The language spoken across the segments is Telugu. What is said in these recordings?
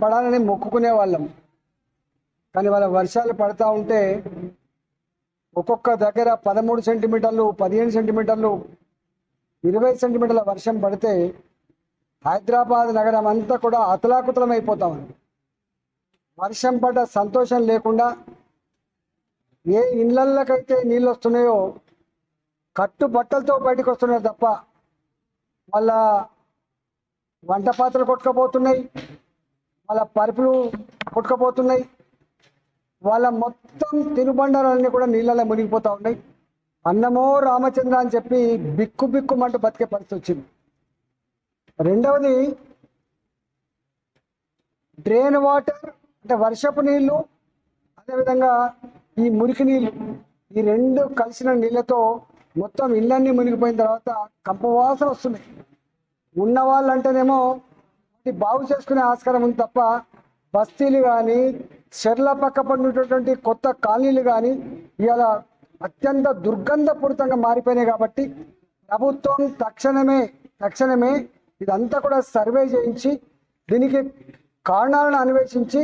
పడాలని మొక్కుకునే వాళ్ళం. కానీ వాళ్ళ వర్షాలు పడతా ఉంటే ఒక్కొక్క దగ్గర పదమూడు సెంటీమీటర్లు పదిహేను సెంటీమీటర్లు ఇరవై సెంటీమీటర్ల వర్షం పడితే హైదరాబాద్ నగరం అంతా కూడా అతలాకుతలం అయిపోతా. ఉంది వర్షం పడ్డ సంతోషం లేకుండా ఏ ఇళ్ళకైతే నీళ్ళు వస్తున్నాయో కట్టు బట్టలతో బయటకు వస్తున్నారు తప్ప మళ్ళా వంట పాత్రలు కొట్టుకపోతున్నాయి. వాళ్ళ పరుపులు కొట్టుకపోతున్నాయి. వాళ్ళ మొత్తం తినుబండారాలన్నీ కూడా నీళ్ళలో మునిగిపోతూ ఉన్నాయి. అన్నమో రామచంద్ర అని చెప్పి బిక్కు బిక్కుమంటూ బతికే పరిస్థితి వచ్చింది. రెండవది డ్రైన్ వాటర్ అంటే వర్షపు నీళ్ళు అదేవిధంగా ఈ మురికి నీళ్ళు ఈ రెండు కలిసిన నీళ్ళతో మొత్తం ఇళ్ళన్నీ మునిగిపోయిన తర్వాత కంపవాసన వస్తున్నాయి. ఉన్న వాళ్ళంటేనేమో బాగు చేసుకునే ఆస్కారం ఉంది తప్ప బస్తీలు కానీ చెర్ల పక్క పడినటువంటి కొత్త కాలనీలు కానీ ఇవాళ అత్యంత దుర్గంధపూరితంగా మారిపోయినాయి కాబట్టి ప్రభుత్వం తక్షణమే తక్షణమే ఇదంతా కూడా సర్వే చేయించి దీనికి కారణాలను అన్వేషించి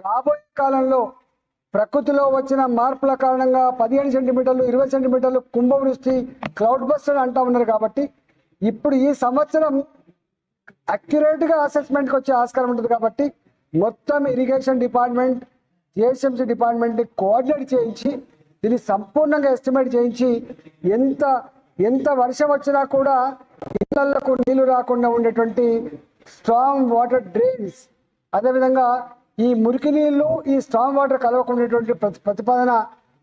రాబోయే కాలంలో ప్రకృతిలో వచ్చిన మార్పుల కారణంగా పదిహేను సెంటీమీటర్లు ఇరవై సెంటీమీటర్లు కుంభవృష్టి క్లౌడ్ బస్టర్ అంటా ఉన్నారు కాబట్టి ఇప్పుడు ఈ సంవత్సరం అక్యురేట్గా అసెస్మెంట్కి వచ్చే ఆస్కారం ఉంటుంది కాబట్టి మొత్తం ఇరిగేషన్ డిపార్ట్మెంట్ జిహెచ్ఎంసీ డిపార్ట్మెంట్ని కోఆర్డినేట్ చేయించి దీన్ని సంపూర్ణంగా ఎస్టిమేట్ చేయించి ఎంత ఎంత వర్షం వచ్చినా కూడా ఇళ్ళకు నీళ్ళు రాకుండా ఉండేటువంటి స్ట్రాంగ్ వాటర్ డ్రైన్స్ అదేవిధంగా ఈ మురికి నీళ్ళు ఈ స్ట్రాంగ్ వాటర్ కలవకుండేటువంటి ప్రతి ప్రతిపాదన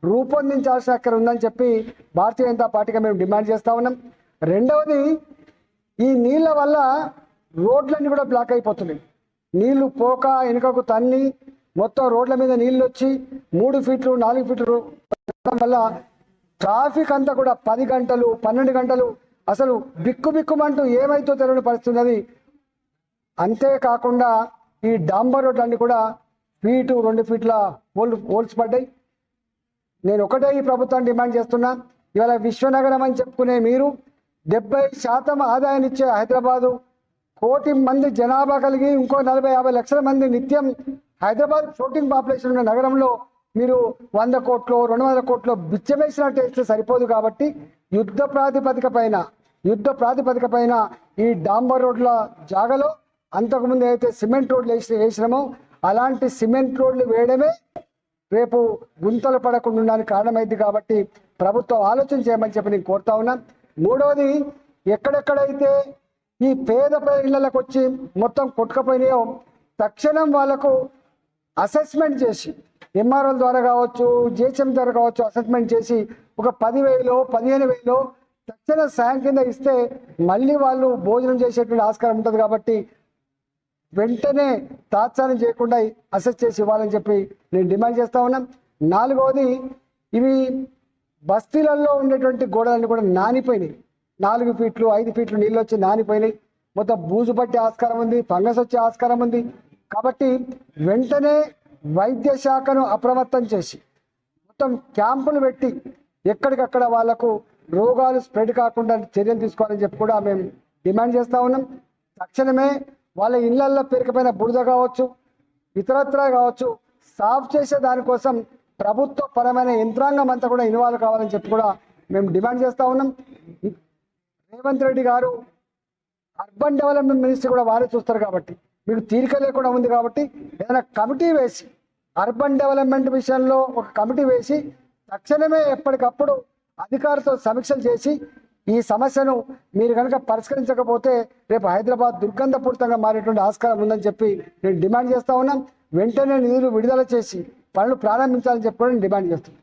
రూపొందించాల్సిన అక్కడ ఉందని చెప్పి భారతీయ జనతా పార్టీగా మేము డిమాండ్ చేస్తా ఉన్నాం. రెండవది ఈ నీళ్ళ వల్ల రోడ్లన్నీ కూడా బ్లాక్ అయిపోతున్నాయి. నీళ్ళు పోక వెనుకకు తన్ని మొత్తం రోడ్ల మీద నీళ్ళు వచ్చి మూడు ఫీట్లు నాలుగు ఫీట్లు వల్ల ట్రాఫిక్ అంతా కూడా పది గంటలు పన్నెండు గంటలు అసలు బిక్కు బిక్కుమంటూ ఏమైతో తెలియని పరిస్థితి ఉన్నది. అంతేకాకుండా ఈ డాంబర్ రోడ్లన్నీ కూడా ఫీటు రెండు ఫీట్ల హోల్ హోల్స్ పడ్డాయి. నేను ఒకటే ఈ ప్రభుత్వాన్ని డిమాండ్ చేస్తున్నా. ఇవాళ విశ్వనగరం అని చెప్పుకునే మీరు డెబ్బై శాతం ఆదాయాన్ని ఇచ్చే హైదరాబాదు కోటి మంది జనాభా కలిగి ఇంకో నలభై యాభై లక్షల మంది నిత్యం హైదరాబాద్ ఫ్లోటింగ్ పాపులేషన్ ఉన్న నగరంలో మీరు వంద కోట్లు రెండు వందల కోట్లు బిచ్చమేసినట్టు వేస్తే సరిపోదు కాబట్టి యుద్ధ ప్రాతిపదిక పైన యుద్ధ ప్రాతిపదిక పైన ఈ డాంబర్ రోడ్ల జాగలో అంతకుముందు ఏదైతే సిమెంట్ రోడ్లు వేసి వేసినామో అలాంటి సిమెంట్ రోడ్లు వేయడమే రేపు గుంతలు పడకుండా ఉండడానికి కారణమైంది కాబట్టి ప్రభుత్వం ఆలోచన చేయమని చెప్పి నేను కోరుతా ఉన్నా. మూడవది ఎక్కడెక్కడైతే ఈ పేద ఇళ్ళకి వచ్చి మొత్తం కొట్టుకపోయినాయో తక్షణం వాళ్ళకు అసెస్మెంట్ చేసి ఎంఆర్ఓల ద్వారా కావచ్చు జిహెచ్ఎం ద్వారా కావచ్చు అసెస్మెంట్ చేసి ఒక పదివేలు పదిహేను వేలు తక్షణ సాయం కింద ఇస్తే మళ్ళీ వాళ్ళు భోజనం చేసేటువంటి ఆస్కారం ఉంటుంది కాబట్టి వెంటనే తాత్సారం చేయకుండా అసెస్ చేసి ఇవ్వాలని చెప్పి నేను డిమాండ్ చేస్తా ఉన్నాం. నాలుగవది ఇవి బస్తీలలో ఉండేటువంటి గోడలన్నీ కూడా నానిపోయినాయి. నాలుగు ఫీట్లు ఐదు ఫీట్లు నీళ్ళు వచ్చి నానిపోయినాయి. మొత్తం బూజు పట్టే ఆస్కారం ఉంది ఫంగస్ వచ్చే ఆస్కారం ఉంది. కాబట్టి వెంటనే వైద్య శాఖను అప్రమత్తం చేసి మొత్తం క్యాంపులు పెట్టి ఎక్కడికక్కడ వాళ్ళకు రోగాలు స్ప్రెడ్ కాకుండా చర్యలు తీసుకోవాలని చెప్పి కూడా మేము డిమాండ్ చేస్తా ఉన్నాం. తక్షణమే వాళ్ళ ఇళ్ళల్లో పెరికపోయిన బురద కావచ్చు ఇతరత్రా కావచ్చు సాఫ్ చేసే దానికోసం ప్రభుత్వ పరమైన యంత్రాంగం అంతా కూడా ఇన్వాల్వ్ కావాలని చెప్పి కూడా మేము డిమాండ్ చేస్తా ఉన్నాం. రేవంత్ రెడ్డి గారు అర్బన్ డెవలప్మెంట్ మినిస్టర్ కూడా వారే చూస్తారు కాబట్టి మీకు తీరిక లేకుండా ఉంది కాబట్టి ఏదైనా కమిటీ వేసి అర్బన్ డెవలప్మెంట్ విషయంలో ఒక కమిటీ వేసి తక్షణమే ఎప్పటికప్పుడు అధికారులతో సమీక్షలు చేసి ఈ సమస్యను మీరు కనుక పరిష్కరించకపోతే రేపు హైదరాబాద్ దుర్గంధపూరితంగా మారేటువంటి ఆస్కారం ఉందని చెప్పి నేను డిమాండ్ చేస్తా ఉన్నాం. వెంటనే నిధులు విడుదల చేసి పనులు ప్రారంభించాలని చెప్పి కూడా నేను డిమాండ్ చేస్తున్నాను.